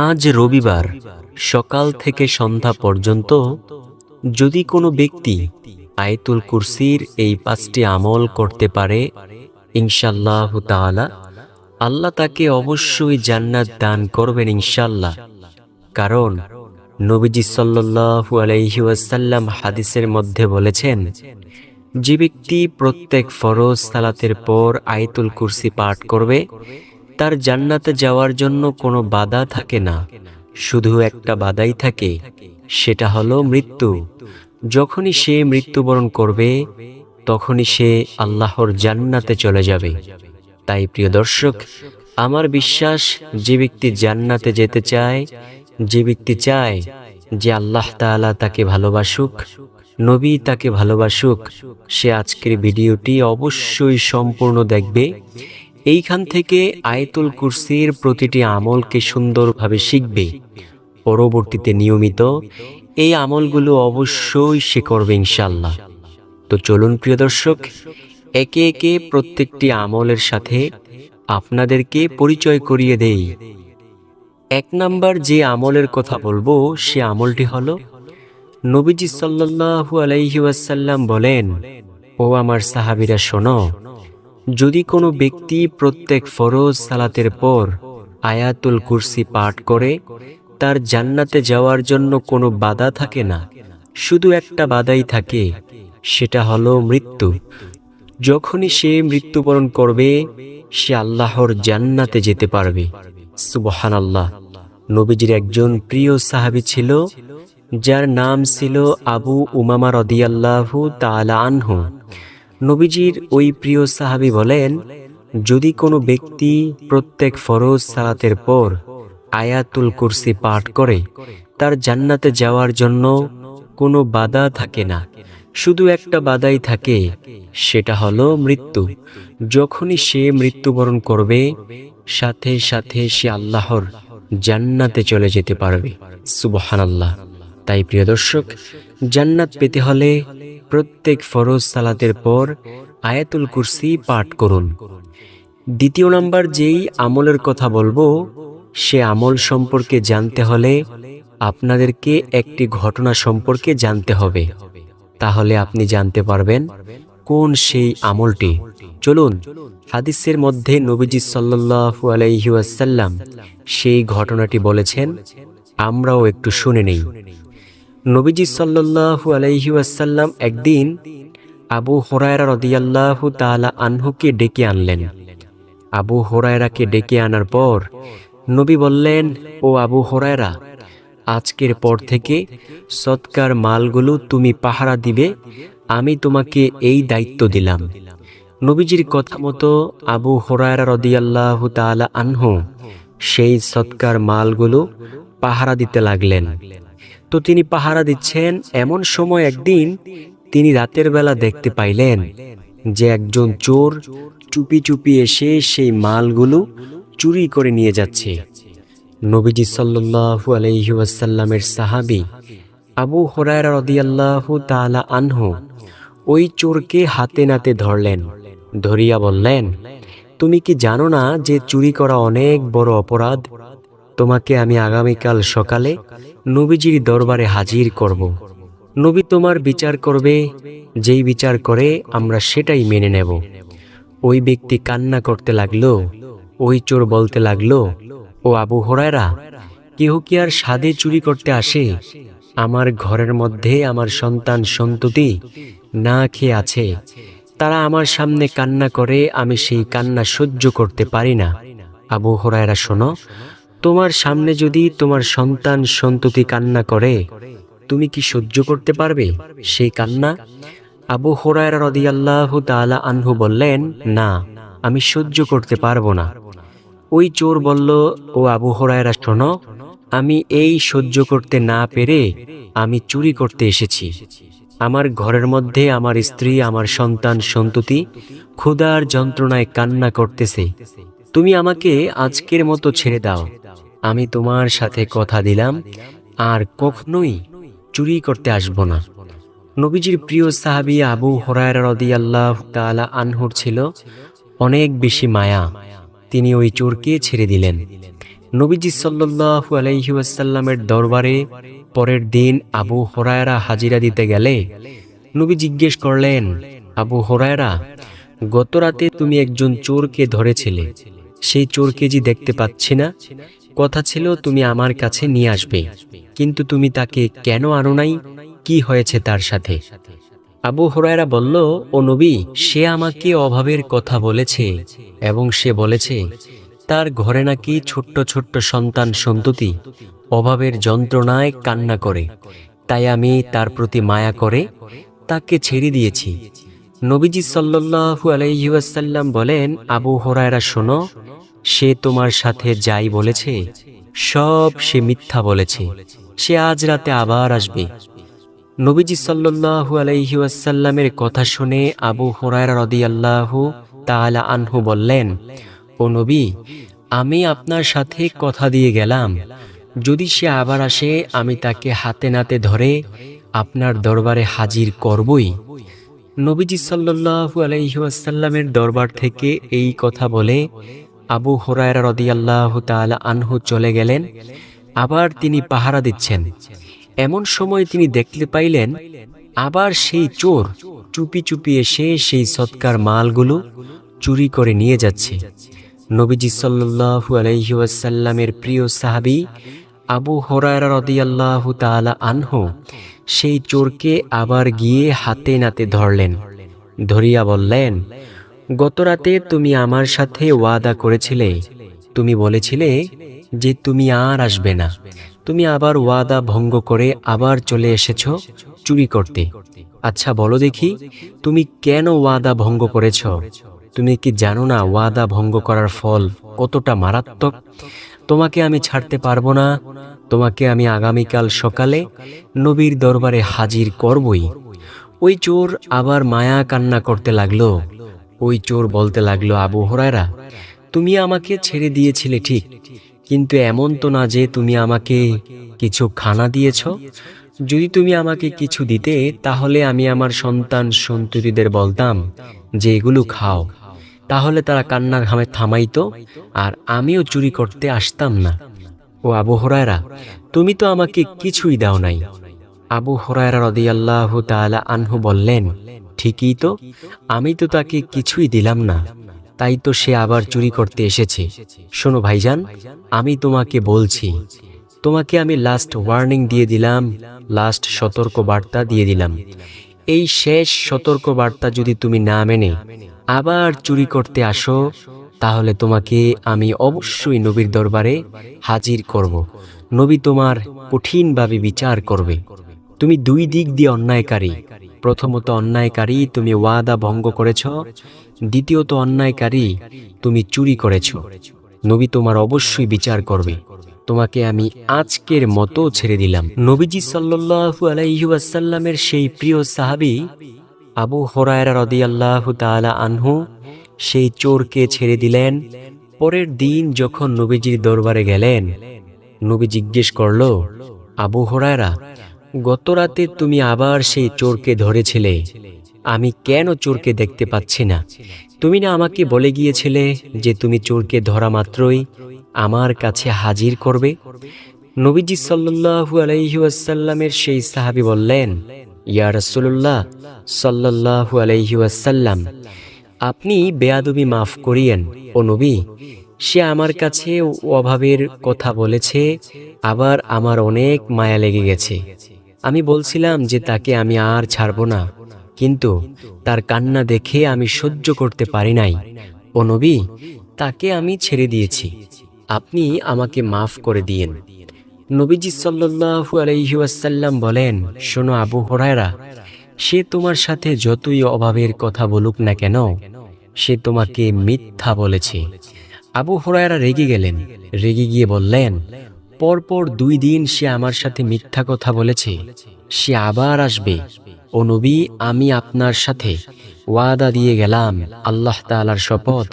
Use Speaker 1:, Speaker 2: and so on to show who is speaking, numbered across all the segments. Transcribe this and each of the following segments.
Speaker 1: আজ রবিবার, সকাল থেকে সন্ধ্যা পর্যন্ত যদি কোনো ব্যক্তি আয়তুল কুরসির এই পাঁচটি আমল করতে পারে ইনশাল্লাহ তাআলা আল্লাহ তাকে অবশ্যই জান্নাত দান করবেন ইনশাল্লাহ কারণ নবীজি সাল্লাল্লাহু আলাইহি ওয়াসাল্লাম হাদিসের মধ্যে বলেছেন, যে ব্যক্তি প্রত্যেক ফরজ সালাতের পর আয়তুল কুরসি পাঠ করবে তার জান্নাতে যাওয়ার জন্য কোনো বাধা থাকে না। শুধু একটা বাধাই থাকে, সেটা হলো মৃত্যু। যখনই সে মৃত্যুবরণ করবে, তখনই সে আল্লাহর জান্নাতে চলে যাবে। তাই প্রিয় দর্শক, আমার বিশ্বাস, যে ব্যক্তি জান্নাতে যেতে চায়, যে ব্যক্তি চায় যে আল্লাহ তাআলা তাকে ভালোবাসুক, নবী তাকে ভালোবাসুক, সে আজকের ভিডিওটি অবশ্যই সম্পূর্ণ দেখবে। এইখান থেকে আয়তুল কুরসির প্রতিটি আমলকে সুন্দরভাবে শিখবে। পরবর্তীতে নিয়মিত এই আমলগুলো অবশ্যই সে করবে ইনশাল্লাহ তো চলুন প্রিয় দর্শক, একে একে প্রত্যেকটি আমলের সাথে আপনাদেরকে পরিচয় করিয়ে দেই। এক নাম্বার যে আমলের কথা বলব, সে আমলটি হলো, নবীজি সাল্লাল্লাহু আলাইহি ওয়াসাল্লাম বলেন, ও আমার সাহাবিরা শোনো যদি কোনো ব্যক্তি প্রত্যেক ফরজ সালাতের পর আয়াতুল কুরসি পাঠ করে, তার জান্নাতে যাওয়ার জন্য কোনো বাধা থাকে না। শুধু একটা বাধাই থাকে, সেটা হলো মৃত্যু। যখনই সে মৃত্যুবরণ করবে, সে আল্লাহর জান্নাতে যেতে পারবে। সুবহান আল্লাহ নবীজির একজন প্রিয় সাহাবী ছিল, যার নাম ছিল আবু উমামা রদিয়াল্লাহু তাআলা আনহু। নবীজির ওই প্রিয় সাহাবী বলেন, যদি কোনো ব্যক্তি প্রত্যেক ফরজ সালাতের পর আয়াতুল কুরসি পাঠ করে, তার জান্নাতে যাওয়ার জন্য কোনো বাধা থাকে না। শুধু একটা বাধাই থাকে, সেটা হলো মৃত্যু। যখনই সে মৃত্যুবরণ করবে, সাথে সাথে সে আল্লাহর জান্নাতে চলে যেতে পারবে। সুবহান আল্লাহ তাই প্রিয় দর্শক, জান্নাত পেতে হলে প্রত্যেক ফরজ সালাতের পর আয়াতুল কুরসি পাঠ করুন। দ্বিতীয় নাম্বার যেই আমলের কথা বলব, সে আমল সম্পর্কে জানতে হলে আপনাদেরকে একটি ঘটনা সম্পর্কে জানতে হবে। তাহলে আপনি জানতে পারবেন কোন সেই আমলটি। চলুন, হাদিসের মধ্যে নবীজি সাল্লাল্লাহু আলাইহি ওয়াসাল্লাম সেই ঘটনাটি বলেছেন, আমরাও একটু শুনে নেই। নবীজি সাল্লাল্লাহু আলাইহি আসাল্লাম একদিন আবু হোরায়রা রদিয়াল্লাহু তাআলা আনহুকে ডেকে আনলেন। আবু হোরায়রাকে ডেকে আনার পর নবী বললেন, ও আবু হোরায়রা, আজকের পর থেকে সৎকার মালগুলো তুমি পাহারা দিবে, আমি তোমাকে এই দায়িত্ব দিলাম। নবীজির কথা মতো আবু হোরায়রা রদিয়াল্লাহু তাআলা আনহু সেই সৎকার মালগুলো পাহারা দিতে লাগলেন। তো তিনি পাহারা দিচ্ছেন, এমন সময় একদিন তিনি রাতের বেলা দেখতে পাইলেন যে একজন চোর চুপি চুপি এসে সেই মালগুলো চুরি করে নিয়ে যাচ্ছে। নবীজি সাল্লাল্লাহু আলাইহি ওয়াসাল্লামের সাহাবী আবু হুরায়রা রাদিয়াল্লাহু তাআলা আনহু ওই চোরকে হাতে নাতে ধরলেন, ধরিয়া বললেন, তুমি কি জানো না যে চুরি করা অনেক বড় অপরাধ? তোমাকে আমি আগামীকাল সকালে নবীজির দরবারে হাজির করব। নবী তোমার বিচার করবে, যেই বিচার করে আমরা সেটাই মেনে নেব। ওই ব্যক্তি কান্না করতে লাগল, ওই চোর বলতে লাগল, ও আবু হরায়রা, কেহ কি আর সাদে চুরি করতে আসে? আমার ঘরের মধ্যে আমার সন্তান সন্ততি না খেয়ে আছে। তারা আমার সামনে কান্না করে, আমি সেই কান্না সহ্য করতে পারি না। আবু হরায়রা শোনো তোমার সামনে যদি তোমার সন্তান সন্ততি কান্না করে, তুমি কি সহ্য করতে পারবে সেই কান্না? আবু হোরায়রা রদিয়াল্লাহু তাআলা আনহু বললেন, না, আমি সহ্য করতে পারব না। ওই চোর বলল, ও আবু হোরায়রা, শোনো, আমি এই সহ্য করতে না পেরে আমি চুরি করতে এসেছি। আমার ঘরের মধ্যে আমার স্ত্রী, আমার সন্তান সন্ততি ক্ষুধার যন্ত্রণায় কান্না করতেছে। তুমি আমাকে আজকের মতো ছেড়ে দাও। আমি তোমার সাথে কথা দিলাম, আর কখনোই চুরি করতে আসব না। নবীজির প্রিয় সাহাবি আবু হরায়রা রদিয়াল্লাহ তাআলা আনহুর ছিল অনেক বেশি মায়া। তিনি ওই চোরকে ছেড়ে দিলেন। নবীজি সাল্লাল্লাহু আলাইহি ওয়াসাল্লামের দরবারে পরের দিন আবু হরায়রা হাজিরা দিতে গেলে নবী জিজ্ঞেস করলেন, আবু হরায়রা গত রাতে তুমি একজন চোরকে ধরেছিলে। সেই চোরকে জি দেখতে পাচ্ছি না। কথা ছিল, তুমি আমার কাছে নিয়ে আসবে। কিন্তু তুমি তাকে কেন আনো নাই? কি হয়েছে তার সাথে? আবু হরায়রা বলল, ও নবী, সে আমাকে অভাবের কথা বলেছে এবং সে বলেছে, তার ঘরে নাকি ছোট্ট ছোট্ট সন্তান সন্ততি অভাবের যন্ত্রণায় কান্না করে। তাই আমি তার প্রতি মায়া করে তাকে ছেড়ে দিয়েছি। নবীজি সাল্লাল্লাহু আলাইহি ওয়াসাল্লাম বলেন, আবু হরায়রা, শোনো, সে তোমার সাথে যাই বলেছে, সব সে মিথ্যা বলেছে, সে আজ রাতে আবার আসবে। নবীজি সাল্লাল্লাহু আলাইহি ওয়াসাল্লামের কথা শুনে আবু হুরায়রা রাদিয়াল্লাহু তাআলা আনহু বললেন, ও নবী, আমি আপনার সাথে কথা দিয়ে গেলাম। যদি সে আবার আসে, আমি তাকে হাতে নাতে ধরে আপনার দরবারে হাজির করবই। নবীজি সাল্লাল্লাহু আলাইহি ওয়াসাল্লামের দরবার থেকে এই কথা বলে, আবু হুরায়রা রাদিয়াল্লাহু তাআলা আনহু চলে গেলেন, আবার তিনি পাহারা দিচ্ছেন। এমন সময় তিনি দেখতে পাইলেন, আবার সেই চোর চুপি চুপি এসে সেই সৎকার মালগুলো চুরি করে নিয়ে যাচ্ছে। নবীজি সাল্লাল্লাহু আলাইহি প্রিয় সাহাবী আবু হরায়রা রাদিয়াল্লাহু তাআলা আনহু সেই চোরকে আবার গিয়ে হাতে নাতে ধরলেন। ধরিয়া বললেন, গত রাতে তুমি আমার সাথে ওয়াদা করেছিলে। তুমি বলেছিলে যে তুমি আর আসবে না। তুমি আবার ওয়াদা ভঙ্গ করে আবার চলে এসেছ চুরি করতে। আচ্ছা বলো দেখি, তুমি কেন ওয়াদা ভঙ্গ করেছ? তুমি কি জানো না ওয়াদা ভঙ্গ করার ফল কতটা মারাত্মক? তোমাকে আমি ছাড়তে পারব না। তোমাকে আমি আগামীকাল সকালে নবীর দরবারে হাজির করবই। ওই চোর আবার মায়া কান্না করতে লাগল। ওই চোর বলতে লাগল, আবু হরায়রা, তুমি আমাকে ছেড়ে দিয়েছিলে ঠিক, কিন্তু এমন তো না যে তুমি আমাকে কিছু খানা দিয়েছ। যদি তুমি আমাকে কিছু দিতে, তাহলে আমি আমার সন্তান সন্ততিদের বলতাম যে এগুলো খাও। তাহলে তারা কান্নার ঘামে থামাইতো, আর আমিও চুরি করতে আসতাম না। ও আবু হরায়রা, তুমি তো আমাকে কিছুই দাও নাই। আবু হরায়রা রদিয়াল্লাহু তাআলা আনহু বললেন, ঠিকই তো, আমি তো তাকে কিছুই দিলাম না, তাই তো সে আবার চুরি করতে এসেছে। শোনো ভাইজান, আমি তোমাকে বলছি, তোমাকে আমি লাস্ট ওয়ার্নিং দিয়ে দিলাম লাস্ট সতর্ক বার্তা দিয়ে দিলাম। এই শেষ সতর্ক বার্তা যদি তুমি না মেনে, আবার চুরি করতে আসো তাহলে তোমাকে আমি অবশ্যই নবীর দরবারে হাজির করব। নবী তোমার কঠিনভাবে বিচার করবে। তুমি দুই দিক দিয়ে অন্যায়কারী। প্রথমত অন্যায়কারী তুমি ওয়াদা ভঙ্গ করেছ। দ্বিতীয়ত অন্যায়কারী তুমি চুরি করেছ। নবী তোমার অবশ্যই বিচার করবে। তোমাকে আমি আজকের মতো ছেড়ে দিলাম। নবীজি সাল্লু আলাইসাল্লামের সেই প্রিয় সাহাবি আবু হরায়রা রদিয়াল্লাহু তাআলা আনহু সেই চোরকে ছেড়ে দিলেন। পরের দিন যখন নবীজির দরবারে গেলেন, নবী জিজ্ঞেস করল, আবু হরায়রা, গত রাতে তুমি আবার সেই চোরকে ধরেছিলে। আমি কেন চোরকে দেখতে পাচ্ছি না? তুমি না আমাকে বলে গিয়েছিলে যে তুমি চোরকে ধরা মাত্রই আমার কাছে হাজির করবে? নবীজি সাল্লু আলাইহি আসাল্লামের সেই সাহাবি বললেন, ইয়া রাসূলুল্লাহ সাল্লাল্লাহু আলাইহি ওয়াসাল্লাম আপনি বেয়াদবি মাফ করিয়েন, ও নবী। সে আমার কাছে অভাবের কথা বলেছে, আবার আমার অনেক মায়া লেগে গেছে। আমি বলছিলাম যে তাকে আমি আর ছাড়ব না, কিন্তু তার কান্না দেখে আমি সহ্য করতে পারি নাই। ও নবী, তাকে আমি ছেড়ে দিয়েছি, আপনি আমাকে মাফ করে দিয়েন। নবীজি সাল্লু আলাইহি ওয়াসাল্লাম বলেন, শোনো আবু হরায়রা সে তোমার সাথে যতই অভাবের কথা বলুক না কেন, সে তোমাকে মিথ্যা বলেছে। আবু হরায়রা রেগে গেলেন। রেগে গিয়ে বললেন, পরপর দুই দিন সে আমার সাথে মিথ্যা কথা বলেছে। সে আবার আসবে। ও নবী, আমি আপনার সাথে ওয়াদা দিয়ে গেলাম আল্লাহ তালার শপথ।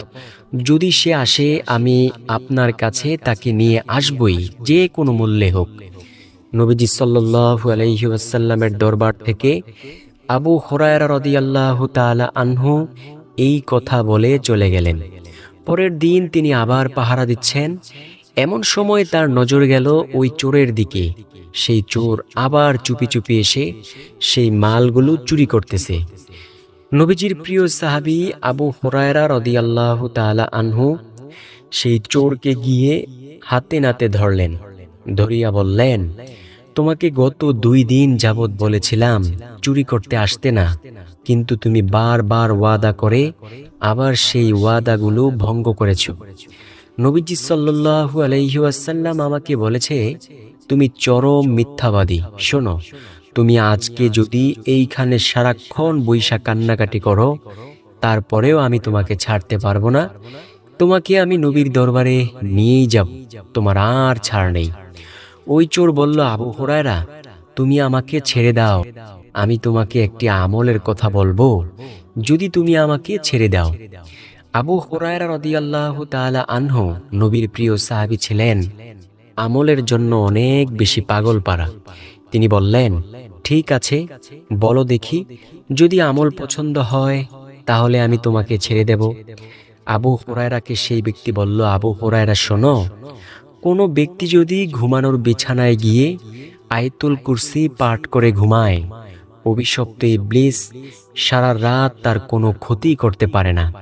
Speaker 1: যদি সে আসে, আমি আপনার কাছে তাকে নিয়ে আসবই, যে কোনো মূল্যে হোক। নবীজি সাল্লু আলহি আসাল্লামের দরবার থেকে আবু হরায়রা রদিয়াল্লাহ তালা আনহু এই কথা বলে চলে গেলেন। পরের দিন তিনি আবার পাহারা দিচ্ছেন। এমন সময় তার নজর গেল ওই চোরের দিকে। সেই চোর আবার চুপি চুপি এসে সেই মালগুলো চুরি করতেছে। নবীজির প্রিয় সাহাবি আবু হরায়রা রদিয়াল্লাহ তালা আনহু সেই চোরকে গিয়ে হাতে নাতে ধরলেন। ধরিয়া বললেন তোমাকে গত দুই দিন যাবৎ বলেছিলাম, চুরি করতে আসতে না। কিন্তু তুমি বারবার ওয়াদা করে আবার সেই ওয়াদাগুলো ভঙ্গ করেছ। নবীজি সাল্লু আলহিউসাল্লাম আমাকে বলেছে, তুমি চরম মিথ্যাবাদী। শোনো, তুমি আজকে যদি এইখানে সারাক্ষণ বৈশা কান্নাকাটি করো, তারপরেও আমি তোমাকে ছাড়তে পারব না। তোমাকে আমি নবীর দরবারে নিয়েই যাব, তোমার আর ছাড় নেই। ওই চোর বলল, আবু হরায়রা, তুমি আমাকে ছেড়ে দাও। আমি তোমাকে একটি আমলের কথা বলব। যদি তুমি আমাকে ছেড়ে দাও। আবু হরায়রা রদিয়াল্লাহ তাআলা আনহু, নবীর প্রিয় সাহাবী ছিলেন। আমলের জন্য অনেক বেশি পাগল পারা তিনি বললেন, ঠিক আছে, বলো দেখি। যদি আমল পছন্দ হয়, তাহলে আমি তোমাকে ছেড়ে দেব। আবু হোরায়রাকে সেই ব্যক্তি বলল, আবু হোরায়রা, শোনো কোনো ব্যক্তি যদি ঘুমানোর বিছানায় গিয়ে আয়তুল কুরসি পাঠ করে ঘুমায়, অভিশপ্ত ইবলিস সারা রাত তার কোনো ক্ষতি করতে পারে না।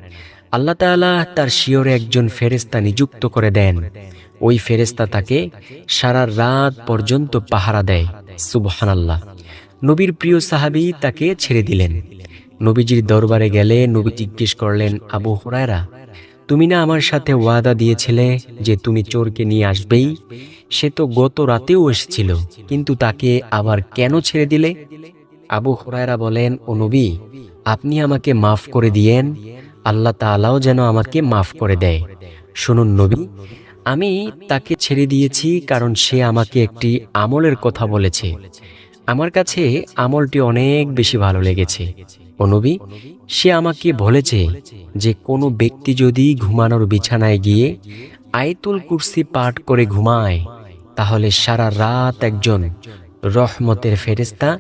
Speaker 1: আল্লাহ তাআলা তার শিওরে একজন ফেরেস্তা নিযুক্ত করে দেন। ওই ফেরেস্তা তাকে সারা রাত পর্যন্ত পাহারা দেয়। সুবহানাল্লাহ। নবীর প্রিয় সাহাবী তাকে ছেড়ে দিলেন। নবীজির দরবারে গেলে নবী জিজ্ঞেস করলেন, আবু হুরায়রা তুমি না আমার সাথে ওয়াদা দিয়েছিলে যে তুমি চোরকে নিয়ে আসবেই? সে তো গত রাতেও এসেছিল, কিন্তু তাকে আবার কেন ছেড়ে দিলে? আবু হুরায়রা বলেন, ও নবী, আপনি আমাকে মাফ করে দিয়েন, আল্লাহ তাআলাও যেন আমাকে মাফ করে দেয়। শুনুন নবী, আমি তাকে ছেড়ে দিয়েছি কারণ সে আমাকে একটি আমলের কথা বলেছে। আমার কাছে আমলটি অনেক বেশি ভালো লেগেছে। ও নবী, সে আমাকে বলেছে যে কোনো ব্যক্তি যদি ঘুমানোর বিছানায় গিয়ে আয়তুল কুরসি পাঠ করে ঘুমায়, তাহলে সারা রাত একজন রহমতের ফেরেস্তা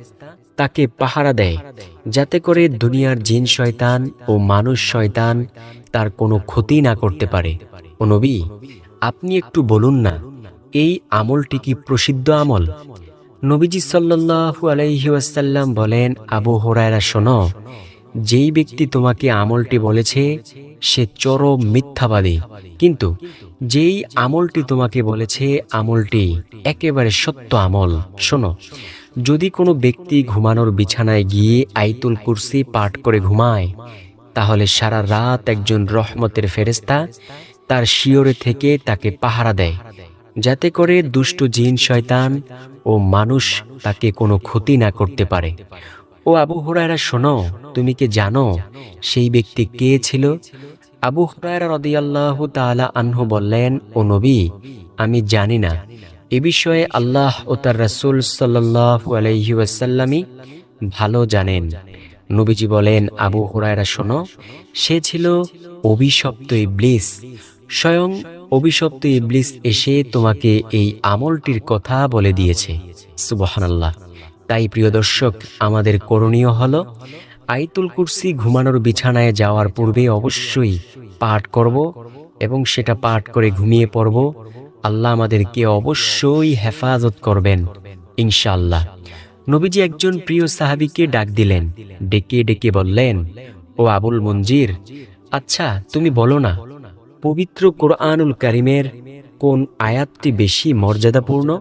Speaker 1: তাকে পাহারা দেয়, যাতে করে দুনিয়ার জিন শয়তান ও মানুষ শয়তান তার কোনো ক্ষতি না করতে পারে। ও নবী, আপনি একটু বলুন না, এই আমলটি কি প্রসিদ্ধ আমল? নবীজি সাল্লাল্লাহু আলাইহি ওয়াসাল্লাম বলেন, আবু হরায়রা, শোনো, যেই ব্যক্তি তোমাকে আমলটি বলেছে, সে চরম মিথ্যাবাদী। কিন্তু যেই আমলটি তোমাকে বলেছে, আমলটি একেবারে সত্য আমল। শোনো, যদি কোনো ব্যক্তি ঘুমানোর বিছানায় গিয়ে আইতুল কুরসি পাঠ করে ঘুমায়, তাহলে সারা রাত একজন রহমতের ফেরেস্তা তার শিওরে থেকে তাকে পাহারা দেয়। যাতে করে দুষ্ট জিন শয়তান ও মানুষ তাকে কোনো ক্ষতি না করতে পারে। ও আবু হুরায়রা, শোনো, তুমি কি জানো সেই ব্যক্তি কে ছিল? আবু হুরায়রা রদিয়াল্লাহু তাআলা আনহু বললেন, ও নবী, আমি জানি না। এ বিষয়ে আল্লাহ ও তার রাসূল সাল্লাল্লাহু আলাইহি ওয়াসাল্লামই ভালো জানেন। নবীজি বলেন, আবু হুরায়রা, শোনো, সে ছিল অভিশপ্ত ইবলিস। স্বয়ং অভিশপ্ত ইবলিস এসে তোমাকে এই আমলটির কথা বলে দিয়েছে। সুবহানাল্লাহ। তাই প্রিয় দর্শক, আমাদের করণীয় হল আইতুল কুরসি ঘুমানোর বিছানায় যাওয়ার পূর্বে অবশ্যই পাঠ করব এবং সেটা পাঠ করে ঘুমিয়ে পড়ব। আল্লাহ আমাদেরকে অবশ্যই হেফাজত করবেন, ইনশাআল্লাহ। নবীজি একজন প্রিয় সাহাবীকে ডাক দিলেন, ডেকে ডেকে বললেন, ও আবুল মঞ্জির আচ্ছা তুমি বলো না পবিত্র কোরআনুল কারিমের কোন আয়াতটি বেশি মর্যাদাপূর্ণ?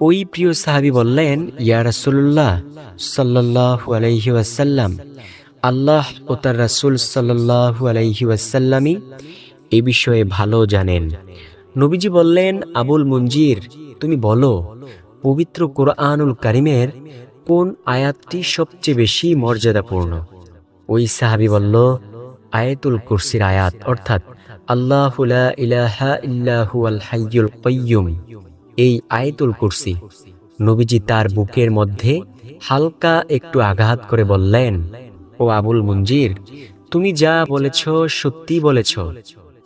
Speaker 1: ওই প্রিয় সাহাবী বললেন, ইয়া রাসূলুল্লাহ সাল্লাল্লাহু আলাইহি ওয়াসাল্লাম, আল্লাহ ও তার রাসূল সাল্লাল্লাহু আলাইহি ওয়াসাল্লামই এ বিষয়ে ভালো জানেন। নবীজি বললেন, আবুল মঞ্জির তুমি বলো, পবিত্র কোরআনুল কারিমের কোন আয়াতটি সবচেয়ে বেশি মর্যাদাপূর্ণ? ওই সাহাবী বলল আয়াতুল কুরসির আয়াত, অর্থাৎ আল্লাহ ইলাহা ইল্লাহু আল এই আয়াতুল কুরসি নবীজি তার বুকের মধ্যে হালকা একটু আঘাত করে বললেন, ও আবুল মঞ্জির তুমি যা বলেছ সত্যি বলেছ।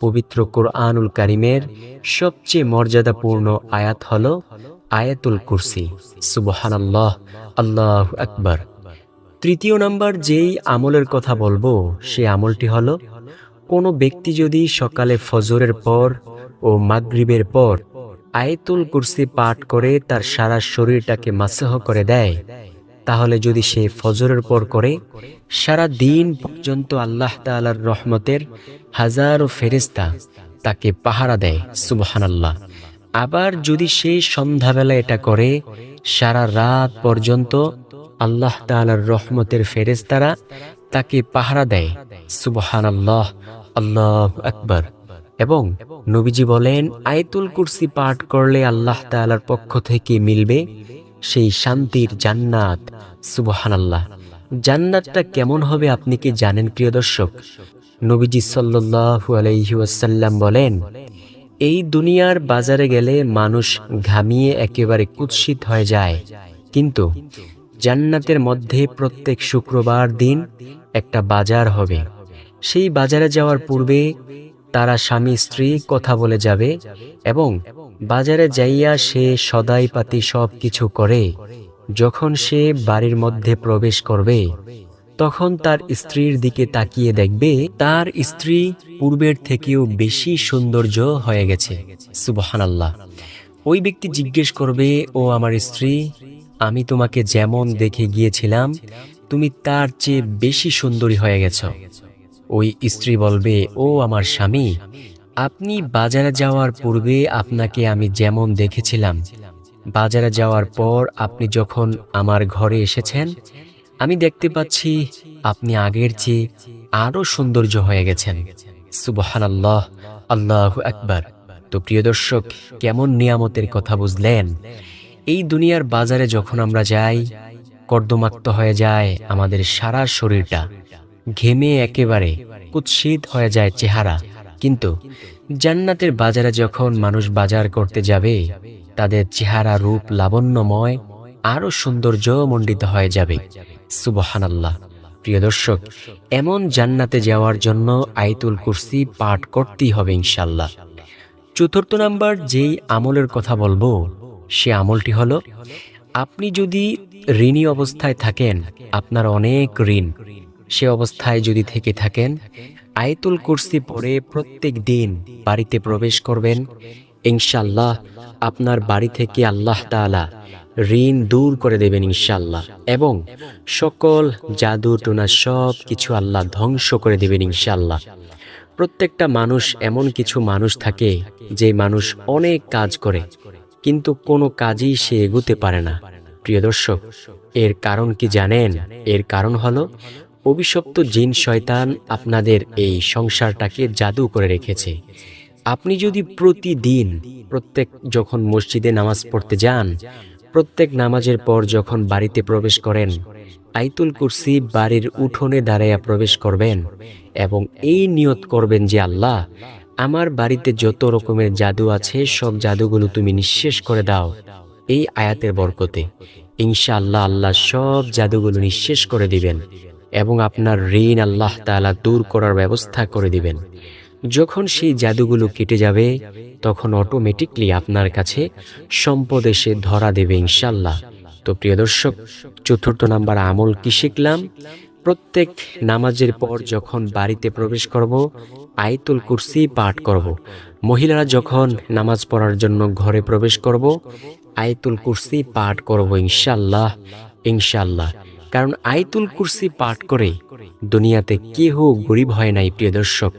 Speaker 1: পবিত্র কোরআনুল কারিমের সবচেয়ে মর্যাদাপূর্ণ আয়াত হল আয়াতুল কুরসি। সুবহানাল্লাহ, আল্লাহ আকবার। তৃতীয় নাম্বার যেই আমলের কথা বলব, সে আমলটি হলো, কোনো ব্যক্তি যদি সকালে ফজরের পর ও মাগরিবের পর আয়তুল কুরসি পাঠ করে তার সারা শরীরটাকে মাসহ করে দেয়, তাহলে যদি সে ফজরের পর করে, সারা দিন পর্যন্ত আল্লাহ তালার রহমতের হাজারো ফেরেস্তা তাকে পাহারা দেয় সুবহান আল্লাহ আবার যদি সে সন্ধ্যাবেলা এটা করে, সারা রাত পর্যন্ত আল্লাহ তালার রহমতের ফেরেজ ফেরেস্তারা তাকে পাহারা দেয়। সুবহান আল্লাহ আল্লাহ আকবর। এবং নবীজি বলেন, আয়তুল কুরসি পাঠ করলে আল্লাহ তালার পক্ষ থেকে মিলবে সেই শান্তির জান্নাত। সুবহান আল্লাহ জান্নাতটা কেমন হবে আপনি কি জানেন, প্রিয় দর্শক? নবীজি সাল্লু বলেন, এই দুনিয়ার বাজারে গেলে মানুষ ঘামিয়ে একেবারে কুৎসিত হয়ে যায়। কিন্তু জান্নাতের মধ্যে প্রত্যেক শুক্রবার দিন একটা বাজার হবে। সেই বাজারে যাওয়ার পূর্বে তারা স্বামী স্ত্রী কথা বলে যাবে এবং বাজারে যাইয়া সে সদাই পাতি সব কিছু করে। যখন সে বাড়ির মধ্যে প্রবেশ করবে, তখন তার স্ত্রীর দিকে তাকিয়ে দেখবে, তার স্ত্রী পূর্বের থেকেও বেশি সৌন্দর্য হয়ে গেছে। সুবহানাল্লাহ। ওই ব্যক্তি জিজ্ঞেস করবে, ও আমার স্ত্রী আমি তোমাকে যেমন দেখে গিয়েছিলাম, তুমি তার চেয়ে বেশি সুন্দরী হয়ে গেছ। ওই স্ত্রী বলবে, ও আমার স্বামী, আপনি বাজারে যাওয়ার পূর্বে আপনাকে আমি যেমন দেখেছিলাম। বাজারে যাওয়ার পর আপনি যখন আমার ঘরে এসেছেন, আমি দেখতে পাচ্ছি আপনি আগের চেয়ে আরও সৌন্দর্য হয়ে গেছেন। সুবহান আল্লাহ আল্লাহ আকবার। তো প্রিয় দর্শক, কেমন নিয়ামতের কথা বুঝলেন? এই দুনিয়ার বাজারে যখন আমরা যাই, কর্দমাক্ত হয়ে যায় আমাদের সারা শরীরটা। ঘেমে একেবারে কুৎসিত হয়ে যায় চেহারা। কিন্তু জান্নাতের বাজারে যখন মানুষ বাজার করতে যাবে, তাদের চেহারা রূপ লাবণ্যময়, আরও সৌন্দর্য মণ্ডিত হয়ে যাবে। সুবহান আল্লাহ প্রিয় দর্শক, এমন জান্নাতে যাওয়ার জন্য আইতুল কুরসি পাঠ করতেই হবে ইনশাল্লাহ চতুর্থ নাম্বার যেই আমলের কথা বলব সে আমলটি হলো, আপনি যদি ঋণী অবস্থায় থাকেন, আপনার অনেক ঋণ। সে অবস্থায় যদি থেকে থাকেন, আয়তুল কুরসি পরে প্রত্যেক দিন বাড়িতে প্রবেশ করবেন। ইনশাল্লাহ আপনার বাড়ি থেকে আল্লাহ তালা ঋণ দূর করে দেবেন ইনশাল্লাহ এবং সকল জাদু, টোনা সব কিছু আল্লাহ ধ্বংস করে দেবেন ইনশাল্লাহ প্রত্যেকটা মানুষ এমন কিছু মানুষ থাকে, যে মানুষ অনেক কাজ করে। কিন্তু কোনো কাজই সে এগুতে পারে না। প্রিয় দর্শক, এর কারণ কি জানেন? এর কারণ হলো, অভিশপ্ত জিন শয়তান আপনাদের এই সংসারটাকে জাদু করে রেখেছে। আপনি যদি প্রতিদিন প্রত্যেক যখন মসজিদে নামাজ পড়তে যান, প্রত্যেক নামাজের পর যখন বাড়িতে প্রবেশ করেন, আইতুল কুরসি বাড়ির উঠোনে দাঁড়াইয়া প্রবেশ করবেন এবং এই নিয়ত করবেন যে আল্লাহ আমার বাড়িতে যত রকমের জাদু আছে, সব জাদুগুলো তুমি নিঃশেষ করে দাও। এই আয়াতের বরকতে ইনশা আল্লাহ আল্লাহ সব জাদুগুলো নিঃশেষ করে দিবেন এবং আপনার ঋণ আল্লাহ তালা দূর করার ব্যবস্থা করে দিবেন। যখন সেই জাদুগুলো কেটে যাবে, তখন অটোমেটিকলি আপনার কাছে সম্পদ এসে ধরা দেবে ইনশাল্লাহ তো প্রিয় দর্শক, চতুর্থ নাম্বার আমল কি শিখলাম? প্রত্যেক নামাজের পর যখন বাড়িতে প্রবেশ করব আইতুল কুরসি পাঠ করব। মহিলারা যখন নামাজ পড়ার জন্য ঘরে প্রবেশ করব আইতুল কুরসি পাঠ করব ইনশাল্লাহ ইনশাল্লাহ কারণ আইতুল কুরসি পাঠ করে দুনিয়াতে কেহ গরিব হয় নাই, প্রিয় দর্শক।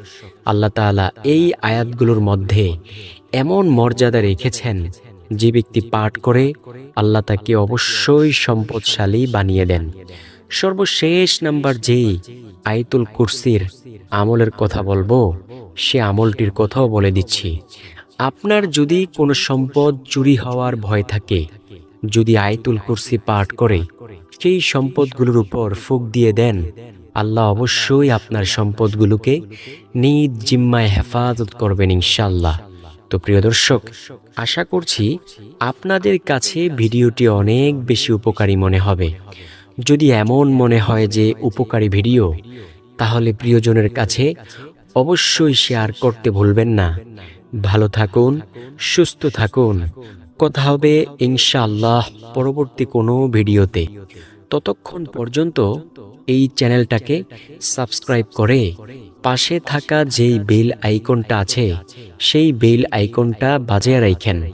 Speaker 1: আল্লাহ তালা এই আয়াতগুলোর মধ্যে এমন মর্যাদা রেখেছেন, যে ব্যক্তি পাঠ করে আল্লাহ তাকে অবশ্যই সম্পদশালী বানিয়ে দেন। সর্বশেষ নাম্বার যেই আইতুল কুরসির আমলের কথা বলব, সে আমলটির কথাও বলে দিচ্ছি। আপনার যদি কোনো সম্পদ চুরি হওয়ার ভয় থাকে, যদি আইতুল কুরসি পাঠ করে, সেই সম্পদগুলোর উপর ফুক দিয়ে দেন, আল্লাহ অবশ্যই আপনার সম্পদগুলোকে নিজ জিম্মায় হেফাজত করবেন ইনশাল্লাহ তো প্রিয় দর্শক, আশা করছি আপনাদের কাছে ভিডিওটি অনেক বেশি উপকারী মনে হবে। যদি এমন মনে হয় যে উপকারী ভিডিও, তাহলে প্রিয়জনের কাছে অবশ্যই শেয়ার করতে ভুলবেন না। ভালো থাকুন, সুস্থ থাকুন। কথা হবে ইনশাআল্লাহ পরবর্তী কোনো ভিডিওতে। ততক্ষণ পর্যন্ত এই চ্যানেলটাকে সাবস্ক্রাইব করে পাশে থাকা যেই বেল আইকনটা আছে, সেই বেল আইকনটা বাজিয়ে রাখেন।